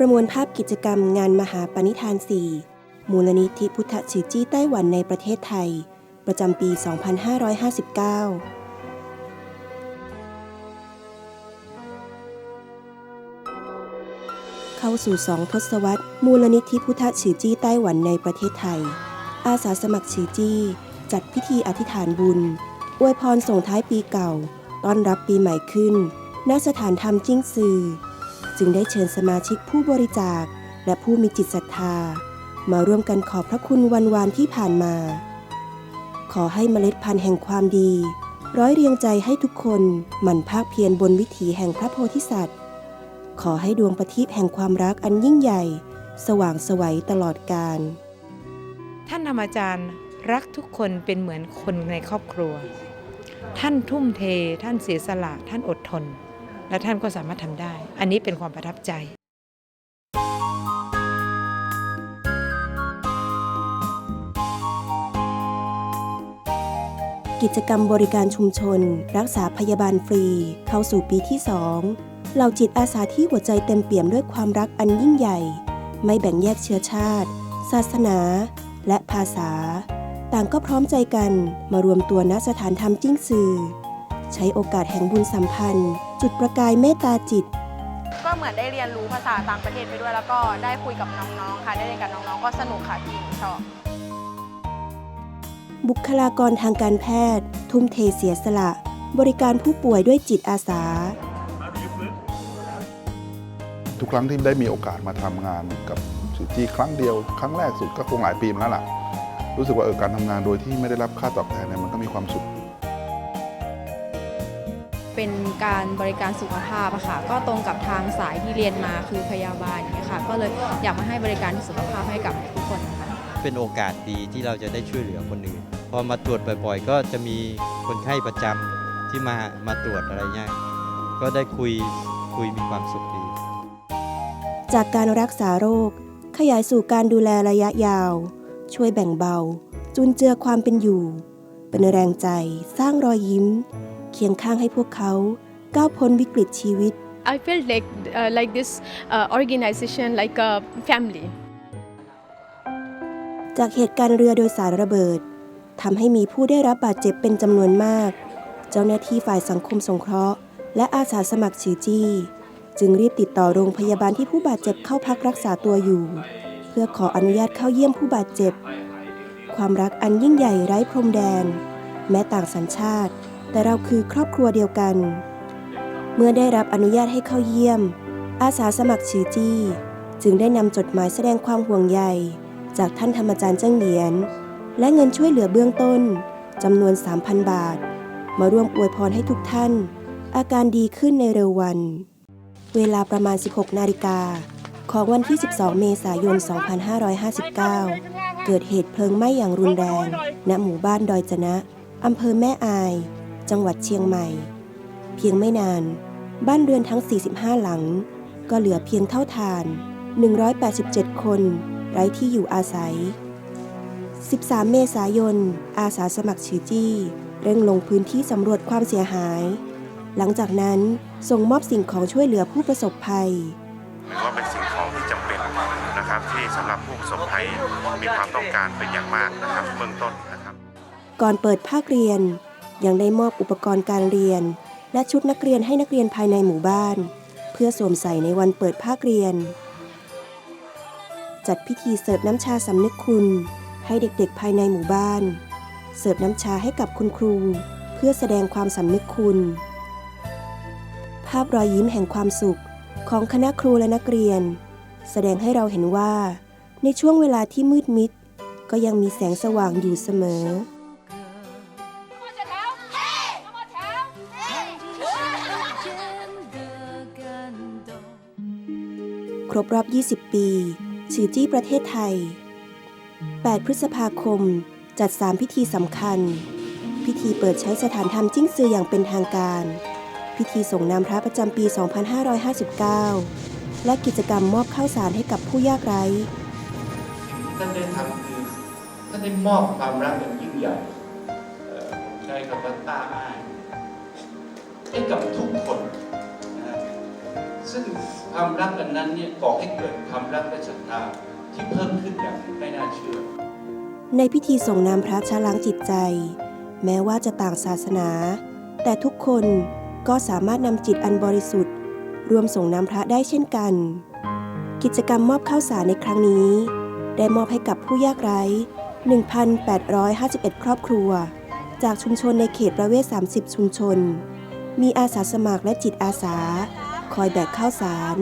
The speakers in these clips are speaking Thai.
ประมวลภาพกิจกรรมงานมหาปณิธาน 4 มูลนิธิพุทธชิจี้ไต้หวันในประเทศไทย ประจำปี 2559เข้าสู่สองทศวรรษ มูลนิธิพุทธชิจี้ไต้หวันในประเทศไทย อาสาสมัครชิจี้ จัดพิธีอธิษฐานบุญ อวยพรส่งท้ายปีเก่า ต้อนรับปีใหม่ขึ้น ณสถานธรรมจิ้งซือ จึงได้เชิญสมาชิกผู้บริจาค และผู้มีจิตศรัทธา มาร่วมกันขอบพระคุณวันวานที่ผ่านมา ขอให้เมล็ดพันธุ์แห่งความดี ร้อยเรียงใจให้ทุกคนหมั่นภาคเพียรบนวิถีแห่งพระโพธิสัตว์ ขอให้ดวงประทีปแห่งความรักอันยิ่งใหญ่ สว่างไสวัยตลอดกาลท่านธรรมอาจารย์รักทุกคนเป็นเหมือนคนในครอบครัว ท่านทุ่มเท ท่านเสียสละ ท่านอดทน และท่านก็สามารถทำได้ อันนี้เป็นความประทับใจกิจกรรมบริการชุมชน รักษาพยาบาลฟรี เข้าสู่ปีที่สองเหล่าจิตอาสาที่หัวใจเต็มเปี่ยมด้วยความรักอันยิ่งใหญ่ ไม่แบ่งแยกเชื้อชาติ ศาสนา และภาษา ต่างก็พร้อมใจกันมารวมตัวณสถานธรรมจิ้งซือ ใช้โอกาสแห่งบุญสัมพันธ์ จุดประกายเมตตาจิต ก็เหมือนได้เรียนรู้ภาษาต่างประเทศไปด้วย แล้วก็ได้คุยกับน้องๆค่ะ ได้เรียนกับน้องๆก็สนุกค่ะที่หนูชอบบุคลากรทางการแพทย์ ทุ่มเทเสียสละ บริการผู้ป่วยด้วยจิตอาสา ทุกครั้งที่ได้มีโอกาสมาทำงานกับสุจีครั้งเดียว ครั้งแรกสุดก็คงหลายปีมาแล้วล่ะ รู้สึกว่าเออการทำงานโดยที่ไม่ได้รับค่าตอบแทนเนี่ยมันก็มีความสุข เป็นการบริการสุขภาพอะค่ะ ก็ตรงกับทางสายที่เรียนมาคือพยาบาลอย่างเงี้ยค่ะ ก็เลยอยากมาให้บริการสุขภาพให้กับทุกคนนะคะเป็นโอกาสดีที่เราจะได้ช่วยเหลือคนอื่น พอมาตรวจบ่อยๆ ก็จะมีคนไข้ประจำที่มามาตรวจอะไรเงี้ย ก็ได้คุยคุยมีความสุขดี จากการรักษาโรค ขยายสู่การดูแลระยะยาว ช่วยแบ่งเบา จุนเจือความเป็นอยู่ เป็นแรงใจ สร้างรอยยิ้ม เคียงข้างให้พวกเขาก้าวพ้นวิกฤตชีวิต I felt like uh, like this uh, organization like a family. จากเหตุการณ์เรือโดยสารระเบิดทำให้มีผู้ได้รับบาดเจ็บเป็นจำนวนมาก เจ้าหน้าที่ฝ่ายสังคมสงเคราะห์ และอาสาสมัครชือจี้ จึงรีบติดต่อโรงพยาบาลที่ผู้บาดเจ็บเข้าพักรักษาตัวอยู่ เพื่อขออนุญาตเข้าเยี่ยมผู้บาดเจ็บ ความรักอันยิ่งใหญ่ไร้พรมแดน แม้ต่างสัญชาติ แต่เราคือครอบครัวเดียวกัน เมื่อได้รับอนุญาตให้เข้าเยี่ยม อาสาสมัครชื่อจี้ จึงได้นำจดหมายแสดงความห่วงใย จากท่านธรรมจารย์เจ้าเหงียน และเงินช่วยเหลือเบื้องต้นจำนวน 3,000 บาท มาร่วมอวยพรให้ทุกท่าน อาการดีขึ้นในเร็ววัน เวลาประมาณ 16 นาฬิกาของวันที่ 12 เมษายน 2559 เกิดเหตุเพลิงไหม้อย่างรุนแรง ณ หมู่บ้านดอยจนะ อำเภอแม่อาย จังหวัดเชียงใหม่ เพียงไม่นาน บ้านเรือนทั้ง 45 หลัง ก็เหลือเพียงเท่าทาน 187 คน ไร้ที่อยู่อาศัย 13 เมษายน อาสาสมัครชื่อจี้ เร่งลงพื้นที่สำรวจความเสียหาย หลังจากนั้นส่งมอบสิ่งของช่วยเหลือผู้ประสบภัยหรือว่าเป็นสิ่งของที่จำเป็นนะครับที่สำหรับผู้ประสบภัยมีความต้องการเป็นอย่างมากนะครับเบื้องต้นนะครับ ก่อนเปิดภาคเรียน ยังได้มอบอุปกรณ์การเรียน และชุดนักเรียนให้นักเรียนภายในหมู่บ้าน เพื่อสวมใส่ในวันเปิดภาคเรียน จัดพิธีเสิร์ฟน้ำชาสำนึกคุณ ให้เด็กๆภายในหมู่บ้าน เสิร์ฟน้ำชาให้กับคุณครู เพื่อแสดงความสำนึกคุณ ภาพรอยยิ้มแห่งความสุขของคณะครูและนักเรียน แสดงให้เราเห็นว่า ในช่วงเวลาที่มืดมิด ก็ยังมีแสงสว่างอยู่เสมอ รบรอบ 20 ปีชื่อจี้ประเทศไทย 8 พฤษภาคม จัด 3 พิธีสำคัญ พิธีเปิดใช้สถานธรรมจิ้งซืออย่างเป็นทางการ พิธีส่งน้ำพระประจำปี 2559 และกิจกรรมมอบข้าวสารให้กับผู้ยากไร้ท่านได้ทำคือท่านได้มอบความรักอย่างยิ่งใหญ่ใช้คำว่าต้าอ้ายให้กับทุก ซึ่งความรักอันนั้นเนี่ยก่อให้เกิดความรักและศรัทธาที่เพิ่มขึ้นอย่างไม่น่าเชื่อ ในพิธีส่งน้ำพระชะล้างจิตใจ แม้ว่าจะต่างศาสนา แต่ทุกคนก็สามารถนำจิตอันบริสุทธิ์รวมส่งน้ำพระได้เช่นกัน กิจกรรมมอบข้าวสารในครั้งนี้ ได้มอบให้กับผู้ยากไร้ 1,851 ครอบครัว จากชุมชนในเขตประเวศ 30 ชุมชน มีอาสาสมัครและจิตอาสา คอยแบกข้าวสาร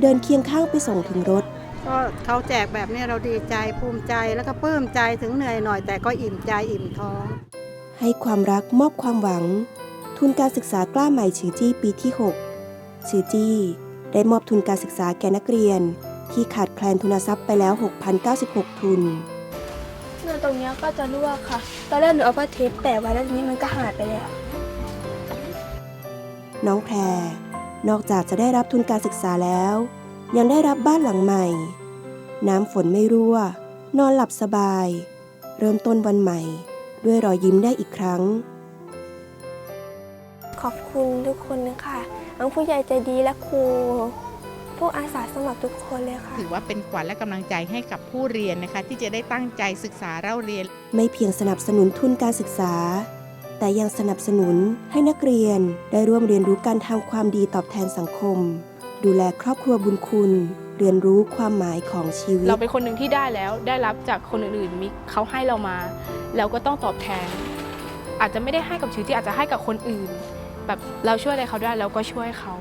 เดินเคียงข้างไปส่งถึงรถ ก็เขาแจกแบบนี้เราดีใจภูมิใจแล้วก็ปลื้มใจถึงเหนื่อยหน่อยแต่ก็อิ่มใจอิ่มท้อง ให้ความรักมอบความหวัง ทุนการศึกษากล้าใหม่ชื่อจี้ปีที่ 6 ชื่อจี้ ได้มอบทุนการศึกษาแก่นักเรียน ที่ขาดแคลนทุนทรัพย์ไปแล้ว 6,096 ทุนเนื้อตรงเนี้ยก็จะรั่วค่ะ ตอนแรกหนูเอาผ้าเทปแปะไว้แล้วทีนี้มันก็หายไปแล้ว น้องแพร นอกจากจะได้รับทุนการศึกษาแล้ว ยังได้รับบ้านหลังใหม่ น้ำฝนไม่รั่ว นอนหลับสบาย เริ่มต้นวันใหม่ ด้วยรอยยิ้มได้อีกครั้ง ขอบคุณทุกคนนะคะทั้งผู้ใหญ่ใจดีและครูผู้อาสาสมัครทุกคนเลยค่ะ ถือว่าเป็นขวัญและกำลังใจให้กับผู้เรียนนะคะ ที่จะได้ตั้งใจศึกษาเล่าเรียน ไม่เพียงสนับสนุนทุนการศึกษา แต่ยังสนับสนุนให้นักเรียนได้ร่วมเรียนรู้การทำความดีตอบแทนสังคม ดูแลครอบครัวบุญคุณ เรียนรู้ความหมายของชีวิต เราเป็นคนหนึ่งที่ได้แล้ว ได้รับจากคนอื่นๆมีเขาให้เรามาแล้วก็ต้องตอบแทน อาจจะไม่ได้ให้กับชีวิตที่อาจจะให้กับคนอื่น แบบเราช่วยอะไรเขาได้เราก็ช่วยเขา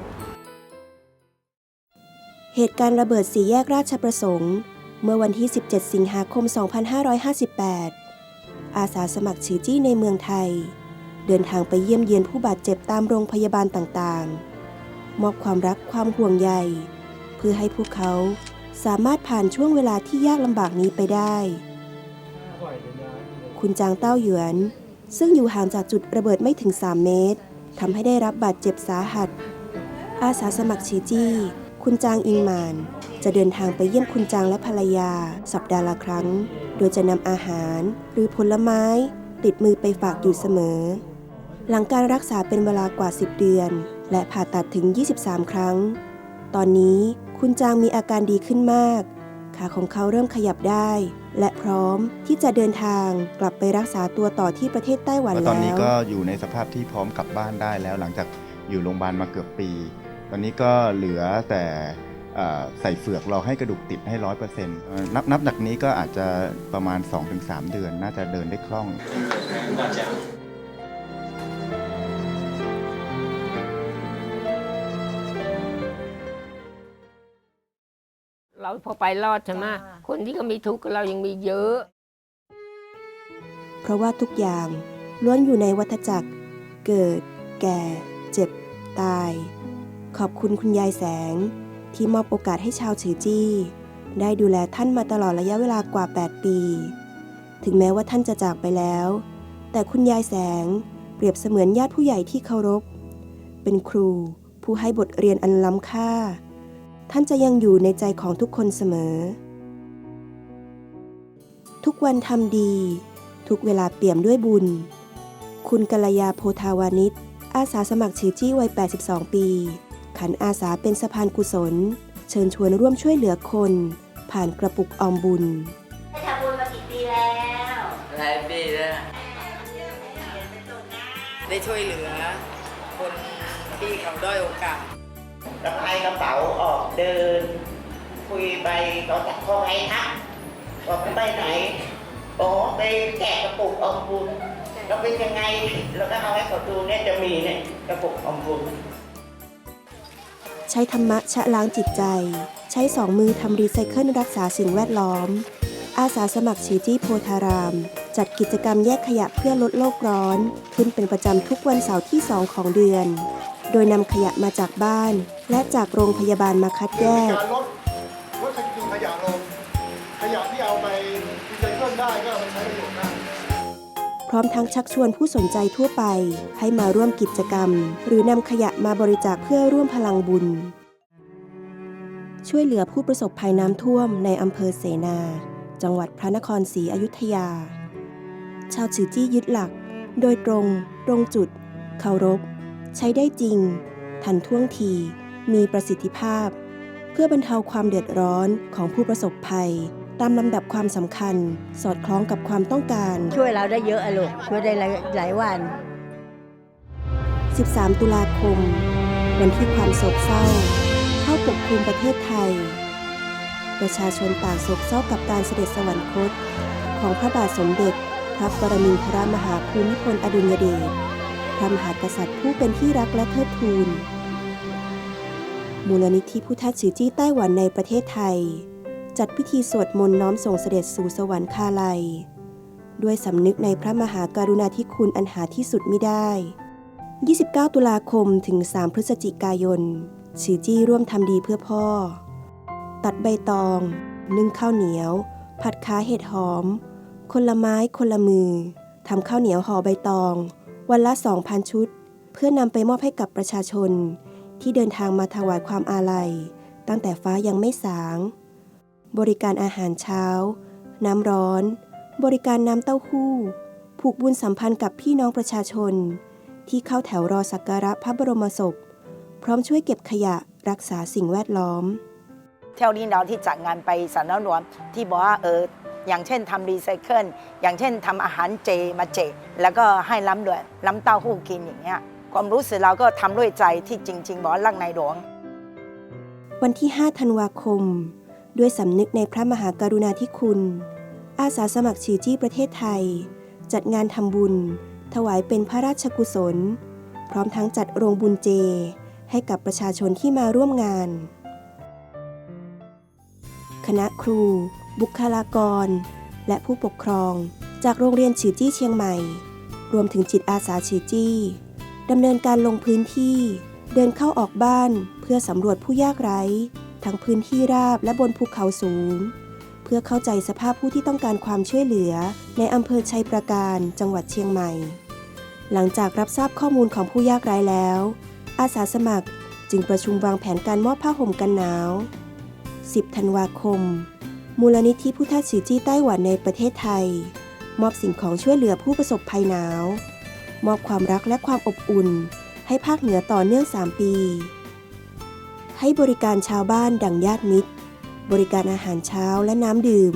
เหตุการณ์ระเบิดสี่แยกราชประสงค์ เมื่อวันที่ 17 สิงหาคม 2558อาสาสมัครชื่อจี้ในเมืองไทย เดินทางไปเยี่ยมเยียนผู้บาดเจ็บตามโรงพยาบาลต่างๆ มอบความรักความห่วงใย เพื่อให้พวกเขาสามารถผ่านช่วงเวลาที่ยากลำบากนี้ไปได้ คุณจางเต้าหยวน ซึ่งอยู่ห่างจากจุดระเบิดไม่ถึง 3 เมตรทำให้ได้รับบาดเจ็บสาหัส อาสาสมัครชีจี้ คุณจางอิงหมาน จะเดินทางไปเยี่ยมคุณจางและภรรยา สัปดาห์ละครั้ง โดยจะนำอาหารหรือผลไม้ติดมือไปฝากอยู่เสมอ หลังการรักษาเป็นเวลากว่า 10 เดือน และผ่าตัดถึง 23 ครั้ง ตอนนี้คุณจางมีอาการดีขึ้นมาก ขาของเขาเริ่มขยับได้ และพร้อมที่จะเดินทางกลับไปรักษาตัวต่อที่ประเทศไต้หวันก็แล้ว ตอนนี้ก็อยู่ในสภาพที่พร้อมกลับบ้านได้แล้ว หลังจากอยู่โรงพยาบาลมาเกือบปี ตอนนี้ก็เหลือแต่เอ่อใส่เฟือกรอให้กระดูกติดให้ร้อยเปอร์เซ็นต์นับนับจากนี้ก็อาจจะประมาณ 2-3 เดือน น่าจะเดินได้คล่อง พอไปรอดใช่ไหมคนที่ก็มีทุกข์กับเรายังมีเยอะ เพราะว่าทุกอย่างล้วนอยู่ในวัฏจักร เกิด แก่ เจ็บ ตาย ขอบคุณคุณยายแสง ที่มอบโอกาสให้ชาวฉือจี้ ได้ดูแลท่านมาตลอดระยะเวลากว่า 8 ปี ถึงแม้ว่าท่านจะจากไปแล้ว แต่คุณยายแสงเปรียบเสมือนญาติผู้ใหญ่ที่เคารพ เป็นครูผู้ให้บทเรียนอันล้ำค่า ท่านจะยังอยู่ในใจของทุกคนเสมอ ทุกวันทำดี ทุกเวลาเปี่ยมด้วยบุญ คุณกัลยาโพธาวานิชอาสาสมัครชื่อจี้วัย 82 ปี ขันอาสาเป็นสะพานกุศล เชิญชวนร่วมช่วยเหลือคน ผ่านกระปุกออมบุญทำบุญมากี่ปีแล้วหลายปีแล้ว ได้ช่วยเหลือคนที่เขาด้อยโอกาส สะพายกระเป๋าออกเดิน คุยไปเขาจะคอยทักบอกไปไหนบอกไปแกะกระปุกออมบุญเราเป็นยังไงแล้วก็เอาให้เขาดูเนี่ยจะมีเนี่ยกระปุกออมบุญใช้ธรรมะชะล้างจิตใจ ใช้สองมือทำรีไซเคิลรักษาสิ่งแวดล้อม อาสาสมัครชีจี้โพธาราม จัดกิจกรรมแยกขยะเพื่อลดโลกร้อน ขึ้นเป็นประจำทุกวันเสาร์ที่ 2 ของเดือน โดยนำขยะมาจากบ้าน และจากโรงพยาบาลมาคัดแยก การลดลดขยะลง ขยะที่เอาไปรีไซเคิลได้ก็เอาไปใช้ประโยชน์ได้ พร้อมทั้งชักชวนผู้สนใจทั่วไป ให้มาร่วมกิจกรรม หรือนำขยะมาบริจาคเพื่อร่วมพลังบุญ ช่วยเหลือผู้ประสบภัยน้ำท่วมในอำเภอเสนา จังหวัดพระนครศรีอยุธยา ชาวฉือจี้ยึดหลัก โดยตรง ตรงจุด เคารพ ใช้ได้จริง ทันท่วงที มีประสิทธิภาพ เพื่อบรรเทาความเดือดร้อนของผู้ประสบภัย ตามลำดับความสำคัญ สอดคล้องกับความต้องการ ช่วยเราได้เยอะอะลูกช่วยได้หลายหลายวัน 13 ตุลาคม วันที่ความโศกเศร้า เข้าปกคลุมประเทศไทย ประชาชนต่างโศกเศร้ากับการเสด็จสวรรคตของพระบาทสมเด็จ พระปรมินทรมหาภูมิพลอดุลยเดชพระมหากษัตริย์ผู้เป็นที่รักและเทิดทูน มูลนิธิพุทธชิจี้ไต้หวันในประเทศไทย จัดพิธีสวดมนต์น้อมส่งเสด็จสู่สวรรคาลัย ด้วยสำนึกในพระมหากรุณาธิคุณอันหาที่สุดมิได้ 29 ตุลาคมถึง 3 พฤศจิกายนฉีจี้ร่วมทำดีเพื่อพ่อ ตัดใบตอง นึ่งข้าวเหนียว ผัดขาเห็ดหอม คนละไม้คนละมือทำข้าวเหนียวห่อใบตอง วันละ 2,000 ชุด เพื่อนำไปมอบให้กับประชาชน ที่เดินทางมาถวายความอาลัย ตั้งแต่ฟ้ายังไม่สาง บริการอาหารเช้า น้ำร้อน บริการน้ำเต้าหู้ ผูกบุญสัมพันธ์กับพี่น้องประชาชน ที่เข้าแถวรอสักการะพระบรมศพ พร้อมช่วยเก็บขยะรักษาสิ่งแวดล้อมเที่ยวนี้เราที่จัดงานไปสันนหลวงที่บอกว่าเออ อย่างเช่นทำรีไซเคิลอย่างเช่นทำอาหารเจมาเจ แล้วก็ให้ล้ำด้วยล้ำเต้าหู้กินอย่างเงี้ยความรู้สึกเราก็ทำด้วยใจที่จริง ๆบอกรักในหลวง วันที่ 5 ธันวาคม ด้วยสำนึกในพระมหากรุณาธิคุณ อาสาสมัครฉีจี้ประเทศไทย จัดงานทำบุญ ถวายเป็นพระราชกุศล พร้อมทั้งจัดโรงบุญเจ ให้กับประชาชนที่มาร่วมงาน คณะครู บุคลากร และผู้ปกครอง จากโรงเรียนฉีจี้เชียงใหม่ รวมถึงจิตอาสาฉีจี้ดำเนินการลงพื้นที่ เดินเข้าออกบ้านเพื่อสำรวจผู้ยากไร้ ทั้งพื้นที่ราบและบนภูเขาสูง เพื่อเข้าใจสภาพผู้ที่ต้องการความช่วยเหลือ ในอำเภอชัยประการจังหวัดเชียงใหม่ หลังจากรับทราบข้อมูลของผู้ยากไร้แล้ว อาสาสมัครจึงประชุมวางแผนการมอบผ้าห่มกันหนาว 10 ธันวาคม มูลนิธิพุทธชิจี้ไต้หวันในประเทศไทย มอบสิ่งของช่วยเหลือผู้ประสบภัยหนาว มอบความรักและความอบอุ่น ให้ภาคเหนือต่อเนื่อง 3 ปี ให้บริการชาวบ้านดังญาติมิตร บริการอาหารเช้าและน้ำดื่ม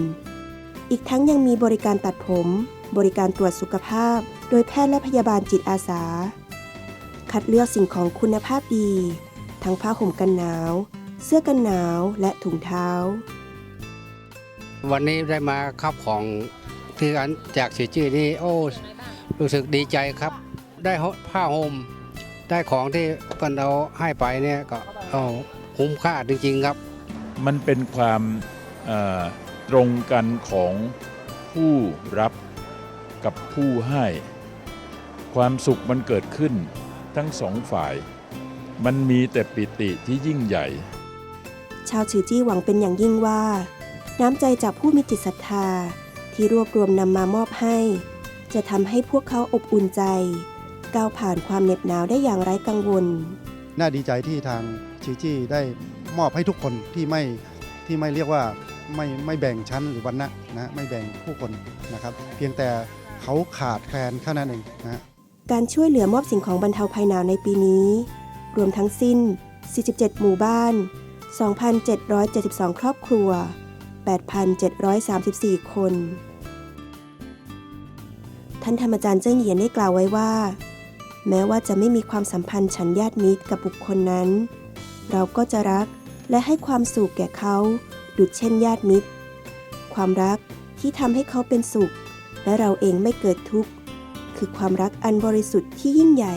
อีกทั้งยังมีบริการตัดผม บริการตรวจสุขภาพ โดยแพทย์และพยาบาลจิตอาสา คัดเลือกสิ่งของคุณภาพดี ทั้งผ้าห่มกันหนาว เสื้อกันหนาวและถุงเท้า วันนี้ได้มาคับของที่อันจากสีจื้อนี่โอ้รู้สึกดีใจครับ ได้ผ้าห่มได้ของที่เพิ่นเอาให้ไปเนี่ยก็เอาคุ้มค่าจริงๆครับ มันเป็นความเอ่อตรงกันของผู้รับกับผู้ให้ ความสุขมันเกิดขึ้นทั้งสองฝ่าย มันมีแต่ปิติที่ยิ่งใหญ่ ชาวฉือจี้หวังเป็นอย่างยิ่งว่า น้ำใจจากผู้มีจิตศรัทธา ที่รวบรวมนำมามอบให้ จะทำให้พวกเขาอบอุ่นใจ ก้าวผ่านความเหน็บหนาวได้อย่างไร้กังวล น่าดีใจที่ทางชีจี้ได้มอบให้ทุกคนที่ไม่ที่ไม่เรียกว่าไม่ไม่แบ่งชั้นหรือวันนะนะไม่แบ่งผู้คนนะครับ เพียงแต่เขาขาดแคลนแค่นั้นเองนะการช่วยเหลือมอบสิ่งของบรรเทาภัยหนาวในปีนี้ รวมทั้งสิ้น 47 หมู่บ้าน 2,772 ครอบครัว 8,734 คน ท่านธรรมจารย์เจิ้งเหยียนได้กล่าวไว้ว่า แม้ว่าจะไม่มีความสัมพันธ์ฉันญาติมิตรกับบุคคลนั้น เราก็จะรักและให้ความสุขแก่เขา ดุจเช่นญาติมิตร ความรักที่ทำให้เขาเป็นสุข และเราเองไม่เกิดทุกข์ คือความรักอันบริสุทธิ์ที่ยิ่งใหญ่